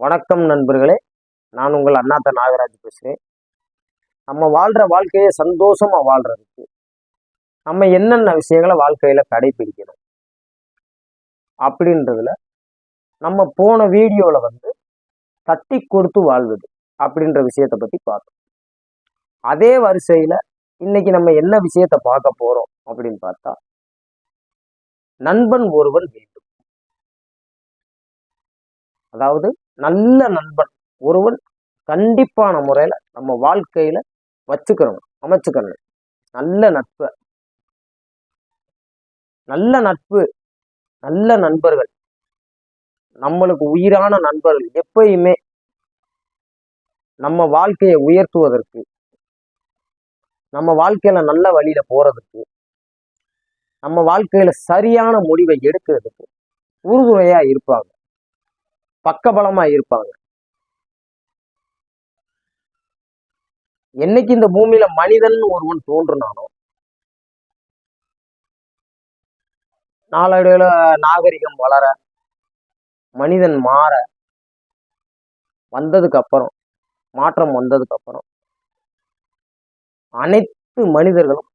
வணக்கம் நண்பர்களே. நான் உங்கள் அண்ணாத்த நாகராஜ் பேசுகிறேன் நம்ம வாழ்கிற வாழ்க்கையை சந்தோஷமாக வாழ்கிறதுக்கு நம்ம என்னென்ன விஷயங்களை வாழ்க்கையில் கடைபிடிக்கணும் அப்படின்றதுல நம்ம போன வீடியோவில் வந்து தட்டி கொடுத்து வாழ்வது அப்படின்ற விஷயத்தை பற்றி பார்த்தோம். அதே வரிசையில் இன்னைக்கு நம்ம என்ன விஷயத்தை பார்க்க போகிறோம் அப்படின்னு பார்த்தா நண்பன் ஒருவன் வேண்டும். அதாவது நல்ல நண்பன். ஒருவன் கண்டிப்பான முறையில் நம்ம வாழ்க்கையில வச்சுக்கிறணும் அமைச்சுக்கணும். நல்ல நட்பை. நல்ல நட்பு நல்ல நண்பர்கள். நம்மளுக்கு உயிரான நண்பர்கள் எப்பயுமே நம்ம வாழ்க்கையை உயர்த்துவதற்கு நம்ம வாழ்க்கையில நல்ல வழியில போறதுக்கு நம்ம வாழ்க்கையில சரியான முடிவை எடுக்கிறதுக்கு உறுதுணையா இருப்பாங்க. பக்கபலமா இருப்பாங்க. என்னைக்கு இந்த பூமியில மனிதன் ஒருவன் தோன்றுனானோ நாளடைவில் நாகரிகம் வளர மனிதன் மாற வந்ததுக்கு அப்புறம் மாற்றம் வந்ததுக்கு அப்புறம் அனைத்து மனிதர்களும்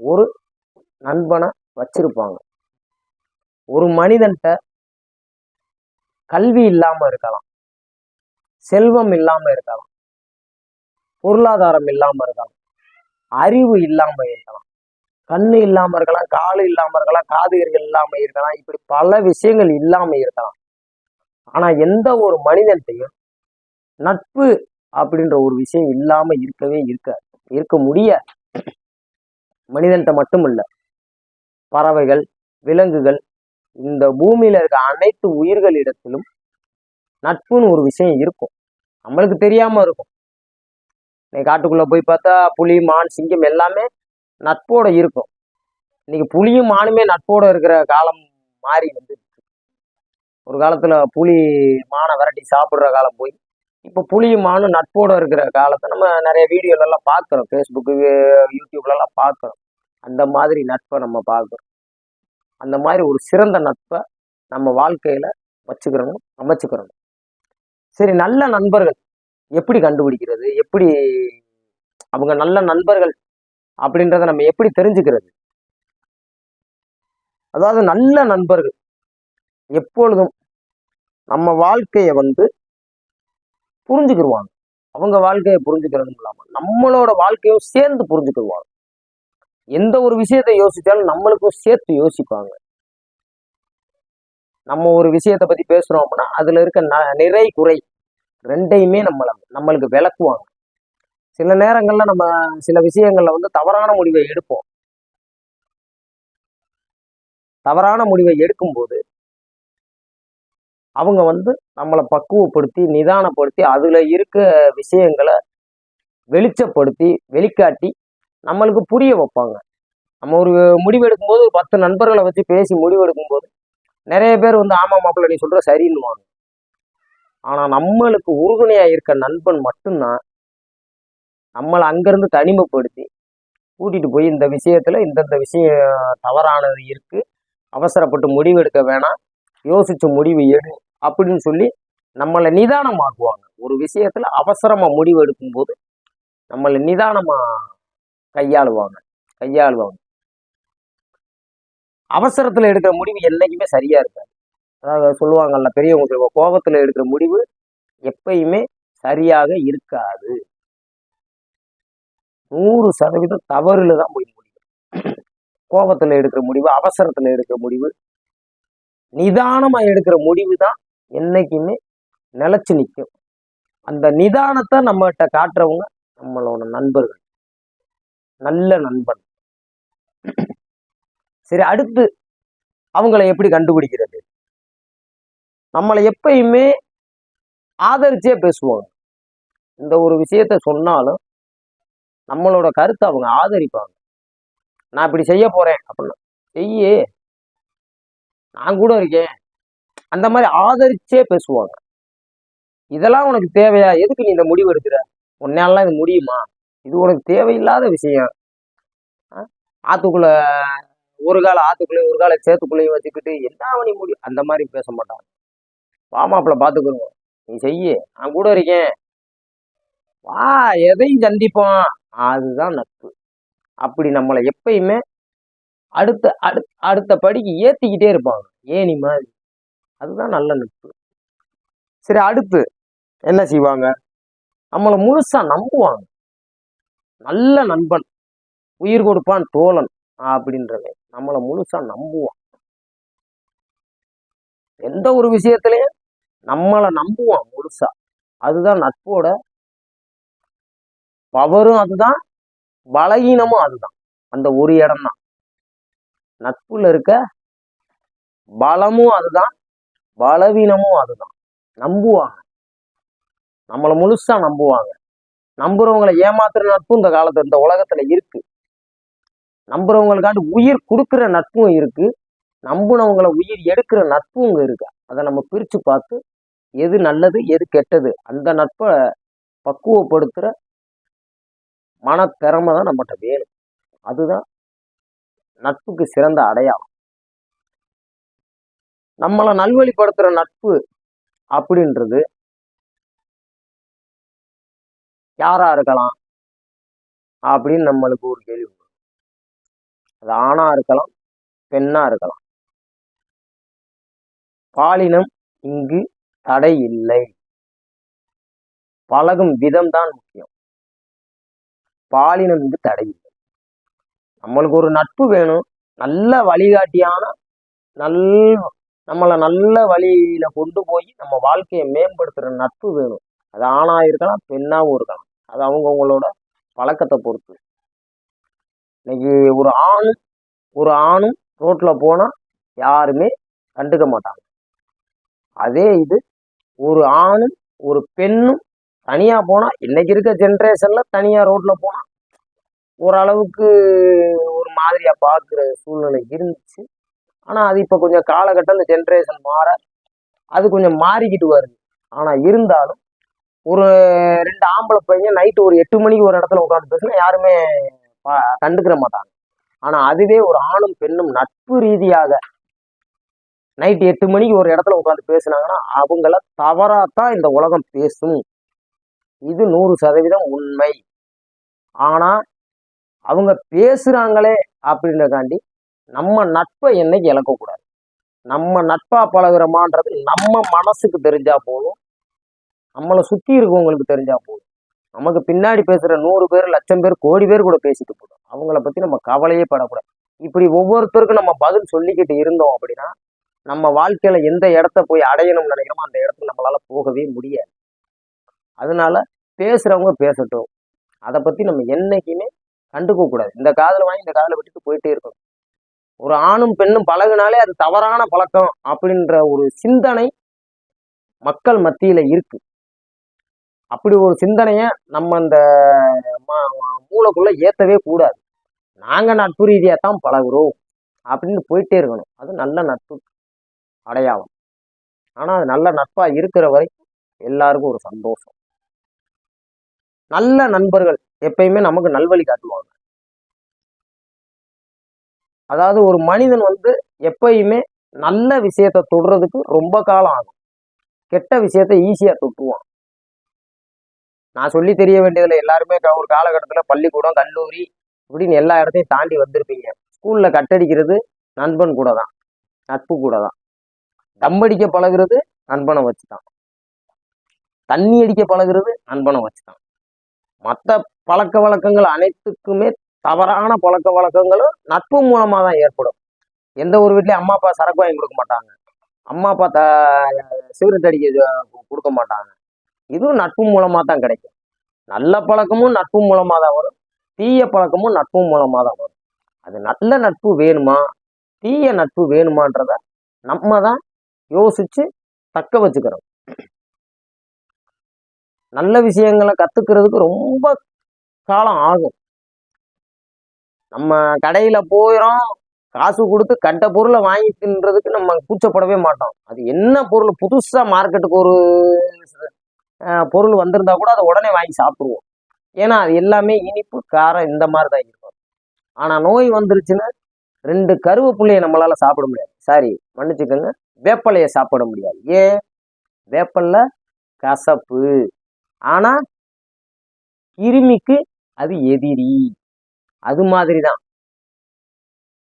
ஒரு நண்பனை வச்சிருப்பாங்க. ஒரு மனிதன்கிட்ட கல்வி இல்லாம இருக்கலாம். செல்வம் இல்லாம இருக்கலாம். பொருளாதாரம் இல்லாம இருக்கலாம். அறிவு இல்லாம இருக்கலாம். கண்ணு இல்லாம இருக்கலாம் காலு இல்லாம இருக்கலாம் காதுகர்கள் இல்லாம இருக்கலாம் இப்படி பல விஷயங்கள் இல்லாம இருக்கலாம். ஆனா எந்த ஒரு மனிதன்ட்டையும் நட்பு அப்படின்ற ஒரு விஷயம் இல்லாம இருக்கவே இருக்க இருக்க முடிய மனிதன்ட்ட மட்டும் இல்ல. பறவைகள் விலங்குகள் இந்த பூமியில இருக்க அனைத்து உயிர்களிடத்திலும் நட்புன்னு ஒரு விஷயம் இருக்கும். நம்மளுக்கு தெரியாம இருக்கும். இன்னைக்கு காட்டுக்குள்ள போய் பார்த்தா புலி மான் சிங்கம் எல்லாமே நட்போட இருக்கும். இன்னைக்கு புலியும் மானுமே நட்போட இருக்கிற காலம் மாறி வந்து ஒரு காலத்துல புலி மானை விரட்டி சாப்பிடுற காலம் போய் இப்போ புலியும் மானும் நட்போட இருக்கிற காலத்தை நம்ம நிறைய வீடியோல எல்லாம் பார்க்குறோம் ஃபேஸ்புக்கு யூடியூப்ல எல்லாம் பார்க்குறோம். அந்த மாதிரி நட்பை நம்ம பார்க்குறோம். அந்த மாதிரி ஒரு சிறந்த நட்பை நம்ம வாழ்க்கையில வச்சுக்கிறணும் அமைச்சுக்கிறணும். சரி நல்ல நண்பர்கள் எப்படி கண்டுபிடிக்கிறது? எப்படி அவங்க நல்ல நண்பர்கள் அப்படின்றத நம்ம எப்படி தெரிஞ்சுக்கிறது? அதாவது நல்ல நண்பர்கள் எப்பொழுதும் நம்ம வாழ்க்கையை வந்து புரிஞ்சுக்கிடுவாங்க அவங்க வாழ்க்கையை புரிஞ்சுக்கிறதும் இல்லாம நம்மளோட வாழ்க்கையும் சேர்ந்து புரிஞ்சுக்கிடுவாங்க எந்த ஒரு விஷயத்தை யோசித்தாலும் நம்மளுக்கும் சேர்த்து யோசிப்பாங்க. நம்ம ஒரு விஷயத்தை பத்தி பேசுறோம் அப்படின்னா அதுல இருக்க ந- நிறை குறை ரெண்டையுமே நம்மள நம்மளுக்கு விளக்குவாங்க. சில நேரங்கள்ல நம்ம சில விஷயங்கள்ல வந்து தவறான முடிவை எடுப்போம். தவறான முடிவை எடுக்கும்போது அவங்க வந்து நம்மளை பக்குவப்படுத்தி நிதானப்படுத்தி அதுல இருக்க விஷயங்களை வெளிச்சப்படுத்தி வெளிக்காட்டி நம்மளுக்கு புரிய வைப்பாங்க. நம்ம ஒரு முடிவு எடுக்கும்போது ஒரு பத்து நண்பர்களை வச்சு பேசி முடிவெடுக்கும்போது நிறைய பேர் வந்து ஆமா மாப்பிள்ள நீ சொல்கிற சரின்னுவாங்க. ஆனால் நம்மளுக்கு உறுதுணையாக இருக்க நண்பன் மட்டும்தான் நம்மளை அங்கேருந்து தனிமைப்படுத்தி கூட்டிகிட்டு போய் இந்த விஷயத்தில் இந்தந்த விஷயம் தவறானது இருக்குது அவசரப்பட்டு முடிவு எடுக்க வேணாம். யோசிச்சு முடிவு எடு. அப்படின்னு சொல்லி நம்மளை நிதானமாக்குவாங்க. ஒரு விஷயத்தில் அவசரமாக முடிவு எடுக்கும்போது நம்மளை நிதானமாக கையாளுவாங்க. கையாளுவாங்க. அவசரத்துல எடுக்கிற முடிவு என்னைக்குமே சரியா இருக்காது. அதாவது சொல்லுவாங்கல்ல பெரியவங்க சொல்லுவாங்க கோபத்துல எடுக்கிற முடிவு எப்பயுமே சரியாக இருக்காது. நூறு சதவீதம் தவறுல தான் போய் முடியும். கோபத்துல எடுக்கிற முடிவு அவசரத்துல எடுக்கிற முடிவு நிதானமா எடுக்கிற முடிவு தான் என்னைக்குமே நிலச்சி நிற்கும் அந்த நிதானத்தை நம்மகிட்ட காட்டுறவங்க நம்மளோட நண்பர்கள். நல்ல நண்பன். சரி அடுத்து அவங்கள எப்படி கண்டுபிடிக்கிறது? நம்மளை எப்பயுமே ஆதரிச்சே பேசுவாங்க. இந்த ஒரு விஷயத்த சொன்னாலும் நம்மளோட கருத்தை அவங்க ஆதரிப்பாங்க. நான் இப்படி செய்ய போறேன் அப்படின்னா. செய்யே. நான் கூட இருக்கேன். அந்த மாதிரி ஆதரிச்சே பேசுவாங்க. இதெல்லாம் உனக்கு தேவையா? எதுக்கு நீ இந்த முடிவு எடுக்கிற? உன்னாலாம் இது முடியுமா? இது உனக்கு தேவையில்லாத விஷயம். ஆ? ஆத்துக்குள்ள ஒரு கால ஆத்துக்குள்ளேயும் ஒரு கால சேத்துக்குள்ளேயும் வச்சுக்கிட்டு என்ன பண்ணி முடியும் அந்த மாதிரி பேச மாட்டாங்க வாமாப்பிள பார்த்துக்குருவோம் நீ செய்ய. நான் கூட இருக்கேன். வா எதையும் சந்திப்போம். அதுதான் நட்பு. அப்படி நம்மளை எப்பயுமே அடுத்த அடுத்த அடுத்த படிக்கு ஏத்திக்கிட்டே இருப்பாங்க. ஏனி மாதிரி. அதுதான் நல்ல நட்பு. சரி அடுத்து என்ன செய்வாங்க? நம்மளை முழுசா நம்புவாங்க. நல்ல நண்பன் உயிர் கொடுப்பான் தோழன் அப்படின்றவன். நம்மளை முழுசா நம்புவான். எந்த ஒரு விஷயத்திலையும் நம்மளை நம்புவான் முழுசா. அதுதான் நட்போட பவரும் அதுதான் பலகீனமும் அதுதான். அந்த ஒரு இடம் தான் நட்புல இருக்க பலமும் அதுதான் பலவீனமும் அதுதான். நம்புவாங்க. நம்மளை முழுசா நம்புவாங்க. நம்புறவங்களை ஏமாத்துற நட்பும் இந்த காலத்துல இந்த உலகத்துல இருக்கு. நம்புறவங்களுக்காண்டு உயிர் கொடுக்குற நட்பும் இருக்கு. நம்புனவங்களை உயிர் எடுக்கிற நட்பும் இங்க இருக்கு. அதை நம்ம பிரிச்சு பார்த்து எது நல்லது எது கெட்டது அந்த நட்பை பக்குவப்படுத்துற மனத்திறமை தான் நம்மகிட்ட வேணும். அதுதான் நட்புக்கு சிறந்த அடையாளம். நம்மளை நல்வழிப்படுத்துகிற நட்பு அப்படின்றது யாரா இருக்கலாம்? அப்படின்னு நம்மளுக்கு ஒரு கேள்வி அது ஆணா இருக்கலாம் பெண்ணா இருக்கலாம். பாலினம் இங்கு தடை இல்லை. பழகும் விதம் தான் முக்கியம். பாலினம் இங்கு தடை இல்லை. நம்மளுக்கு ஒரு நட்பு வேணும். நல்ல வழிகாட்டியான நல் நம்மளை நல்ல வழியில கொண்டு போய் நம்ம வாழ்க்கையை மேம்படுத்துற நட்பு வேணும். அது ஆணா இருக்கலாம் பெண்ணாவும் இருக்கலாம். அது அவங்கவுங்களோட பழக்கத்தை பொறுத்து. இன்னைக்கு ஒரு ஆண் ஒரு ஆணும் ரோட்டில் போனால் யாருமே கண்டுக்க மாட்டாங்க. அதே இது ஒரு ஆணும் ஒரு பெண்ணும் தனியாக போனால் இன்னைக்கு இருக்க ஜென்ரேஷனில் தனியாக ரோட்டில் போனால் ஓரளவுக்கு ஒரு மாதிரியாக பார்க்குற சூழ்நிலை இருந்துச்சு. ஆனால் அது இப்போ கொஞ்சம் காலகட்டம் இந்த ஜென்ரேஷன் மாற அது கொஞ்சம் மாறிக்கிட்டு வருது. ஆனால் இருந்தாலும் ஒரு ரெண்டு ஆம்பளை பையன் நைட்டு ஒரு எட்டு மணிக்கு ஒரு இடத்துல உட்காந்து பேசினா யாருமே கண்டுக்கிற மாட்டாங்க. ஆனா அதுவே ஒரு ஆணும் பெண்ணும் நட்பு ரீதியாக நைட் எட்டு மணிக்கு ஒரு இடத்துல உட்காந்து பேசுனாங்கன்னா அவங்கள தவறாத்தான் இந்த உலகம் பேசும். இது நூறு சதவீதம் உண்மை. ஆனா அவங்க பேசுறாங்களே அப்படின்றக்காண்டி நம்ம நட்பை என்னைக்கு இழக்கக்கூடாது. நம்ம நட்பா பழகுறோமான்றது நம்ம மனசுக்கு தெரிஞ்சா போதும். நம்மளை சுற்றி இருக்கவங்களுக்கு தெரிஞ்சா போதும். நமக்கு பின்னாடி பேசுகிற நூறு பேர் லட்சம் பேர் கோடி பேர் கூட பேசிட்டு போதும். அவங்கள பற்றி நம்ம கவலையே படக்கூடாது. இப்படி ஒவ்வொருத்தருக்கும் நம்ம பதில் சொல்லிக்கிட்டு இருந்தோம் அப்படின்னா நம்ம வாழ்க்கையில எந்த இடத்த போய் அடையணும்னு நினைக்கிறோமோ அந்த இடத்துக்கு நம்மளால போகவே முடியாது. அதனால பேசுறவங்க பேசட்டும். அதை பத்தி நம்ம என்னைக்குமே கண்டுக்க கூடாது. இந்த காதுல வாங்கி இந்த காதுல விட்டுட்டு போயிட்டே இருக்கணும். ஒரு ஆணும் பெண்ணும் பழகுனாலே அது தவறான பழக்கம் அப்படின்ற ஒரு சிந்தனை மக்கள் மத்தியில இருக்கு. அப்படி ஒரு சிந்தனையை நம்ம அந்த ம- ம- மூளைக்குள்ள கூடாது. நாங்கள் நட்பு ரீதியாக தான் பழகுறோம் அப்படின்னு போயிட்டே இருக்கணும். அது நல்ல நட்பு அடையாளம். ஆனால் அது நல்ல நட்பா இருக்கிற வரை எல்லாருக்கும் ஒரு சந்தோஷம். நல்ல நண்பர்கள் எப்பயுமே நமக்கு நல்வழி காட்டுவாங்க. அதாவது ஒரு மனிதன் வந்து எப்பயுமே நல்ல விஷயத்த தொடுறதுக்கு ரொம்ப காலம் ஆகும். கெட்ட விஷயத்த ஈஸியா தொட்டுவான். நான் சொல்லி தெரிய வேண்டியதுல எல்லாருமே ஒரு காலகட்டத்தில் பள்ளிக்கூடம் கல்லூரி இப்படின்னு எல்லா இடத்தையும் தாண்டி வந்திருப்பீங்க. ஸ்கூல்ல கட்டடிக்கிறது நண்பன் கூட தான் நட்பு கூட தான் தம்படிக்க அடிக்க பழகுறது நண்பனை வச்சு தான் தண்ணி அடிக்க பழகுறது நண்பனை வச்சு தான் மற்ற பழக்க வழக்கங்கள் அனைத்துக்குமே தவறான பழக்க வழக்கங்களும் நட்பு மூலமா தான் ஏற்படும். எந்த ஒரு வீட்லையும் அம்மா அப்பா சரக்கு வாங்கி கொடுக்க மாட்டாங்க. அம்மா அப்பா த சிகரெட் அடிக்க கொடுக்க மாட்டாங்க. இதுவும் நட்பு மூலமாக தான் கிடைக்கும். நல்ல பழக்கமும் நட்பு மூலமாக தான் வரும். தீய பழக்கமும் நட்பு மூலமாக தான் வரும். அது நல்ல நட்பு வேணுமா? தீய நட்பு வேணுமான்றத நம்ம தான் யோசிச்சு தக்க வச்சுக்கிறோம் நல்ல விஷயங்களை கத்துக்கிறதுக்கு ரொம்ப காலம் ஆகும். நம்ம கடையில போயிடும் காசு கொடுத்து கட்ட பொருளை வாங்கி தின்றதுக்கு நம்ம கூச்சப்படவே மாட்டோம். அது என்ன பொருள்? புதுசா மார்க்கெட்டுக்கு ஒரு பொருள் வந்திருந்தா கூட அதை உடனே வாங்கி சாப்பிடுவோம். ஏன்னா அது எல்லாமே இனிப்பு காரம் இந்த மாதிரி தான் இருக்கும். ஆனால் நோய் வந்துருச்சுன்னா ரெண்டு கருவேப்பிள்ளையை நம்மளால் சாப்பிட முடியாது. சாரி மன்னிச்சுக்கோங்க வேப்பலையை சாப்பிட முடியாது. ஏன்? வேப்பல்ல கசப்பு. ஆனால் கிருமிக்கு அது எதிரி. அது மாதிரி தான்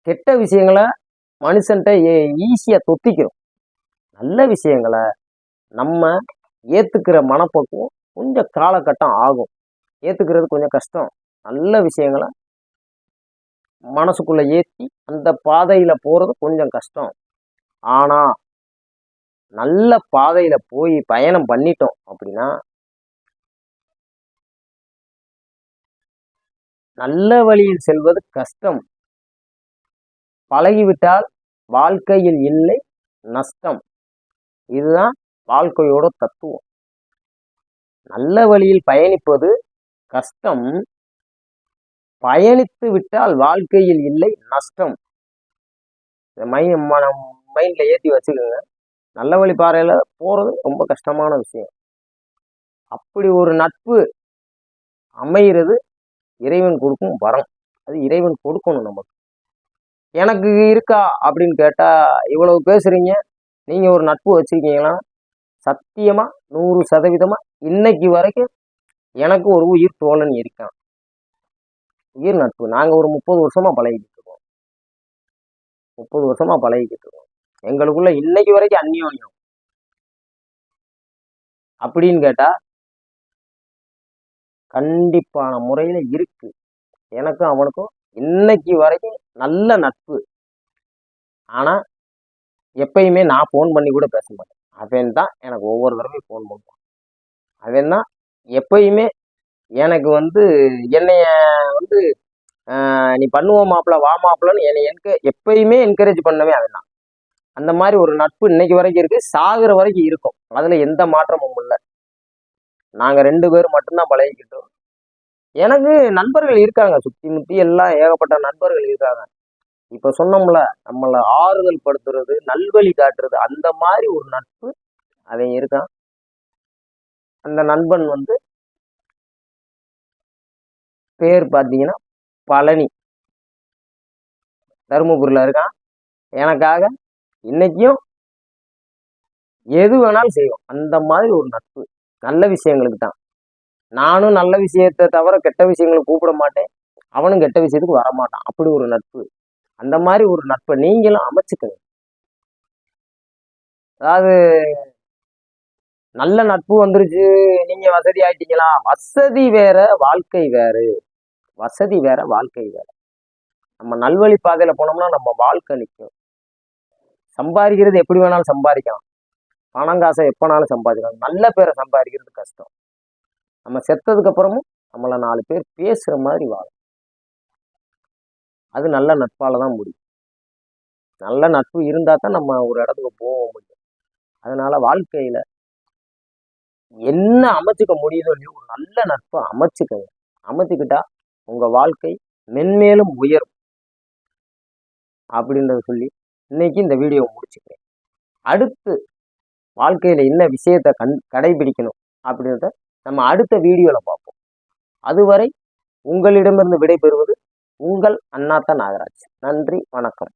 கெட்ட விஷயங்களை மனுஷன்ட்ட ஈஸியாக தொத்திக்கிறோம். நல்ல விஷயங்களை நம்ம ஏற்றுக்கிற மனப்பக்குவம் கொஞ்சம் காலகட்டம் ஆகும். ஏற்றுக்கிறது கொஞ்சம் கஷ்டம். நல்ல விஷயங்களை மனசுக்குள்ளே ஏற்றி அந்த பாதையில் போகிறது கொஞ்சம் கஷ்டம். ஆனால் நல்ல பாதையில் போய் பயணம் பண்ணிட்டோம் அப்படின்னா நல்ல வழியில் செல்வது கஷ்டம். பழகிவிட்டால் வாழ்க்கையில் இல்லை நஷ்டம். இதுதான் வாழ்க்கையோட தத்துவம். நல்ல வழியில் பயணிப்பது கஷ்டம். பயணித்து விட்டால் வாழ்க்கையில் இல்லை நஷ்டம். மை மைண்டில் ஏற்றி வச்சுக்கோங்க. நல்ல வழி பாறையில் போகிறது ரொம்ப கஷ்டமான விஷயம். அப்படி ஒரு நட்பு அமைகிறது இறைவன் கொடுக்கும் வரம். அது இறைவன் கொடுக்கணும் நமக்கு. எனக்கு இருக்கா அப்படின்னு கேட்டால் இவ்வளவு பேசுகிறீங்க நீங்கள் ஒரு நட்பு வச்சுருக்கீங்களா? சத்தியமாக நூறு சதவீதமாக இன்னைக்கு வரைக்கும் எனக்கு ஒரு உயிர் தோழன் இருக்கான். உயிர் நட்பு. நாங்கள் ஒரு முப்பது வருஷமாக பழகிக்கிட்டு இருக்கோம். முப்பது வருஷமாக பழகிக்கிட்டு இருக்கோம். எங்களுக்குள்ள இன்னைக்கு வரைக்கும் அந்யோன்யம். அப்படின்னு கேட்டால் கண்டிப்பான முறையில் இருக்கு. எனக்கும் அவனுக்கும் இன்னைக்கு வரைக்கும் நல்ல நட்பு. ஆனால் எப்பயுமே நான் ஃபோன் பண்ணி கூட பேச மாட்டேன். அவன் தான் எனக்கு ஒவ்வொரு தடவையும் ஃபோன் பண்ணுவான். அவன் தான் எப்பயுமே எனக்கு வந்து என்னைய வந்து நீ பண்ணுவோம் மாப்பிள்ள வா மாப்பிள்ளன்னு என்னை என்க எப்பயுமே என்கரேஜ் பண்ணவே அவன் தான். அந்த மாதிரி ஒரு நட்பு இன்னைக்கு வரைக்கும் இருக்குது சாகுற வரைக்கும் இருக்கும். அதில் எந்த மாற்றமும் இல்லை. நாங்கள் ரெண்டு பேரும் மட்டும்தான் பழகிக்கிட்டோம் எனக்கு நண்பர்கள் இருக்காங்க சுற்றி முற்றி எல்லாம் ஏகப்பட்ட நண்பர்கள் இருக்காங்க. இப்ப சொன்னோம்ல நம்மளை ஆறுதல் படுத்துறது நல்வழி காட்டுறது அந்த மாதிரி ஒரு நட்பு அவன் இருக்கான். அந்த நண்பன் வந்து பேர் பார்த்தீங்கன்னா பழனி. தருமபுரியில் இருக்கான். எனக்காக இன்னைக்கும் எது வேணாலும் செய்வோம் அந்த மாதிரி ஒரு நட்பு. நல்ல விஷயங்களுக்கு தான். நானும் நல்ல விஷயத்தை தவிர கெட்ட விஷயங்களை கூப்பிட மாட்டேன். அவனும் கெட்ட விஷயத்துக்கு வரமாட்டான். அப்படி ஒரு நட்பு. அந்த மாதிரி ஒரு நட்பை நீங்களும் அமைச்சுக்கணும் அதாவது நல்ல நட்பு வந்துருச்சு நீங்க வசதி ஆயிட்டீங்களா? வசதி வேற வாழ்க்கை வேறு. வசதி வேற வாழ்க்கை வேற. நம்ம நல்வழி பாதையில போனோம்னா நம்ம வாழ்க்கை நிற்கும் சம்பாதிக்கிறது எப்படி வேணாலும் சம்பாதிக்கலாம். பணம் காசை எப்போனாலும் சம்பாதிக்கலாம். நல்ல பேரை சம்பாதிக்கிறது கஷ்டம். நம்ம செத்ததுக்கு அப்புறமும் நம்மளை நாலு பேர் பேசுகிற மாதிரி வாழும். அது நல்ல நட்பால் தான் முடியும். நல்ல நட்பு இருந்தால் தான் நம்ம ஒரு இடத்துக்கு போக முடியும். அதனால வாழ்க்கையில் என்ன அமைச்சுக்க முடியுதோ இல்லையோ ஒரு நல்ல நட்பை அமைச்சுக்கங்க. அமைச்சுக்கிட்டா உங்கள் வாழ்க்கை மென்மேலும் உயரும். அப்படின்றத சொல்லி இன்னைக்கு இந்த வீடியோவை முடிச்சுக்கிறேன். அடுத்து வாழ்க்கையில் என்ன விஷயத்தை கண் கடைபிடிக்கணும் அப்படின்றத நம்ம அடுத்த வீடியோவில் பார்ப்போம். அதுவரை உங்களிடமிருந்து விடைபெறுவது உங்கள் அண்ணாத்த நாகராஜ். நன்றி வணக்கம்.